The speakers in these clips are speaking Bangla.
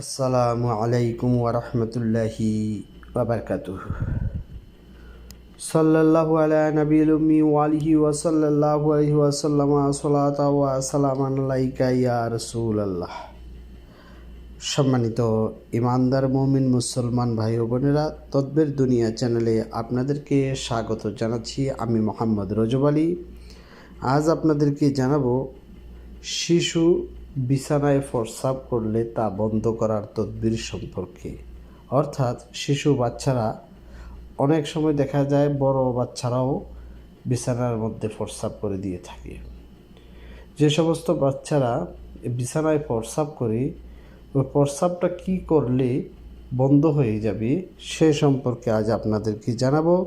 আসসালামু আলাইকুম ওরহমতুল্লাহি ওবরকাতুহ সাল্লাল্লাহু আলা নবীল উম্মি ওয়ালিহি ওয়া সাল্লাল্লাহু আলাইহি ওয়া সাল্লামা সালাতা ওয়া সালামান আলাইকা ইয়া রাসূলুল্লাহ। সম্মানিত ইমানদার মুমিন মুসলমান ভাই ও বোনেরা, তদ্বের দুনিয়া চ্যানেলে আপনাদেরকে স্বাগত জানাচ্ছি আমি মোহাম্মদ রজব আলী। আজ আপনাদেরকে জানাব শিশু বিছানায় প্রস্রাব করলে তা বন্ধ করার তদবির সম্পর্কে। অর্থাৎ শিশু বাচ্চারা অনেক সময় দেখা যায় বড় বাচ্চারাও বিছানার মধ্যে প্রস্রাব করে দিয়ে থাকে। যে সমস্ত বাচ্চারা বিছানায় প্রস্রাব করে, ওই প্রস্রাবটা কী করলে বন্ধ হয়ে যাবে সে সম্পর্কে আজ আপনাদেরকে জানাব।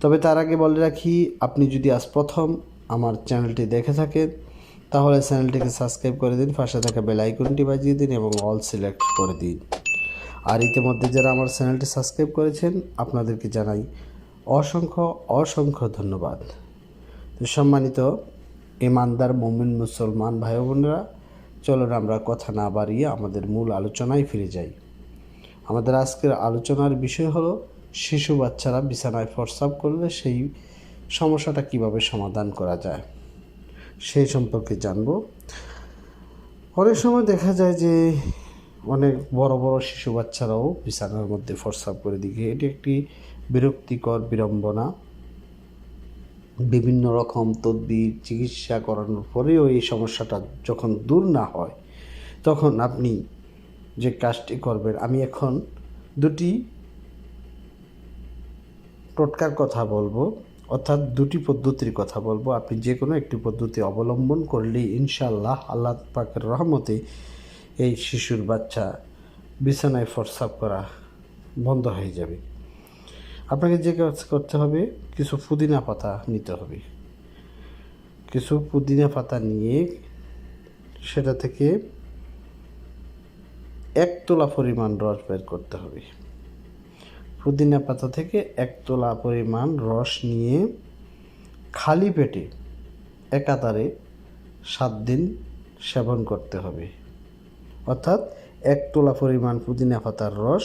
তবে তার আগে বলে রাখি, আপনি যদি আজ প্রথম আমার চ্যানেলটি দেখে থাকেন তাহলে চ্যানেলটিকে সাবস্ক্রাইব করে দিন, পাশে থাকা বেল আইকনটি বাজিয়ে দিন এবং অল সিলেক্ট করে দিন। আর ইতিমধ্যে যারা আমার চ্যানেলটি সাবস্ক্রাইব করেছেন, আপনাদেরকে জানাই অসংখ্য অসংখ্য ধন্যবাদ। তো সম্মানিত ইমানদার, মমিন, মুসলমান ভাই বোনেরা, চলুন আমরা কথা না বাড়িয়ে আমাদের মূল আলোচনায় ফিরে যাই। আমাদের আজকের আলোচনার বিষয় হলো, শিশু বাচ্চারা বিছানায় প্রস্রাব করলে সেই সমস্যাটা কীভাবে সমাধান করা যায়? সেই সম্পর্কে জানব। অনেক সময় দেখা যায় যে অনেক বড় বড় শিশু বাচ্চারাও বিছানার মধ্যে প্রস্রাব করে দিকে। এটি একটি বিরক্তিকর বিড়ম্বনা। বিভিন্ন রকম তদবির, চিকিৎসা করানোর পরেও এই সমস্যাটা যখন দূর না হয়, তখন আপনি যে কাজটি করবেন, আমি এখন দুটি টোটকার কথা বলব। অর্থাৎ দুটি পদ্ধতির কথা বলব। আপনি যে কোনো একটি পদ্ধতি অবলম্বন করলেই ইনশাল্লাহ আল্লাহ পাকের রহমতে এই শিশুর বাচ্চা বিছানায় ফরসাপ করা বন্ধ হয়ে যাবে। আপনাকে যে কাজ করতে হবে, কিছু পুদিনা পাতা নিতে হবে। কিছু পুদিনা পাতা নিয়ে সেটা থেকে এক তোলা পরিমাণ রস বের করতে হবে। পুদিনা পাতা থেকে এক তোলা পরিমাণ রস নিয়ে খালি পেটে একাতারে সাত দিন সেবন করতে হবে। অর্থাৎ এক তোলা পরিমাণ পুদিনা পাতার রস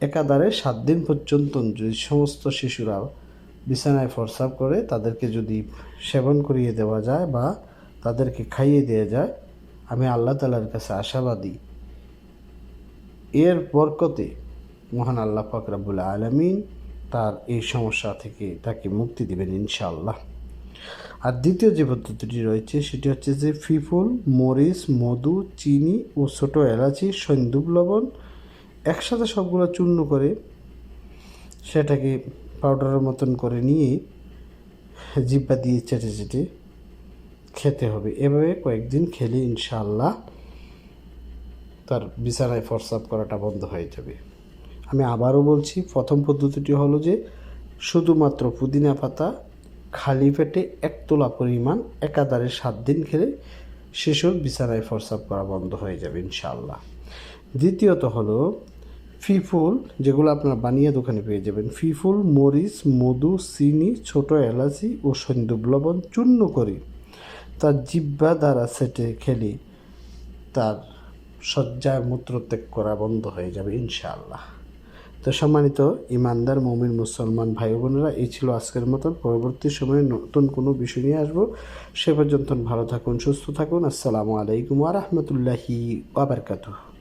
একাধারে সাত দিন পর্যন্ত যদি সমস্ত শিশুরা বিছানায় প্রস্রাব করে, তাদেরকে যদি সেবন করিয়ে দেওয়া যায় বা তাদেরকে খাইয়ে দেওয়া যায়, আমি আল্লাহ তালার কাছে আশাবাদী। এর বরকতে মহান আল্লাহ পাক রাবুল আলমিন তার এই সমস্যা থেকে তাকে মুক্তি দেবেন ইনশাআল্লাহ। আর দ্বিতীয় যে পদ্ধতিটি রয়েছে সেটি হচ্ছে যে ফিফুল, মরিচ, মধু, চিনি ও ছোটো এলাচি, সন্দুপ লবণ একসাথে সবগুলো চূর্ণ করে সেটাকে পাউডারের মতন করে নিয়ে জিব্বা দিয়ে চেটে চেটে খেতে হবে। এভাবে কয়েকদিন খেলে ইনশাআল্লাহ তার বিছানায় ফরসাপ করাটা বন্ধ হয়ে যাবে। আমি আবারও বলছি, প্রথম পদ্ধতিটি হলো যে শুধুমাত্র পুদিনা পাতা খালি পেটে এক তোলা পরিমাণ একাধারে সাত দিন খেলে শিশুর বিছানায় ফরসাপ করা বন্ধ হয়ে যাবে ইনশাল্লাহ দ্বিতীয়ত হলো ফিফুল যেগুলো আপনারা বানিয়ে দোকানে পেয়ে যাবেন। ফিফুল মরিচ, মধু, চিনি, ছোট এলাচি ও সন্দুপ লবণ চূর্ণ করে। তার জিব্বা দ্বারা সেটে খেলে তার শয্যায় মূত্রত্যাগ করা বন্ধ হয়ে যাবে ইনশাআল্লাহ। তো সম্মানিত ইমানদার, মমিন, মুসলমান ভাই বোনেরা এই ছিল আজকের মতন। পরবর্তী সময়ে নতুন কোনো বিষয় নিয়ে আসব। সে পর্যন্ত ভালো থাকুন, সুস্থ থাকুন। আসসালামু আলাইকুম আ রহমতুল্লাহি আবরকাতুহ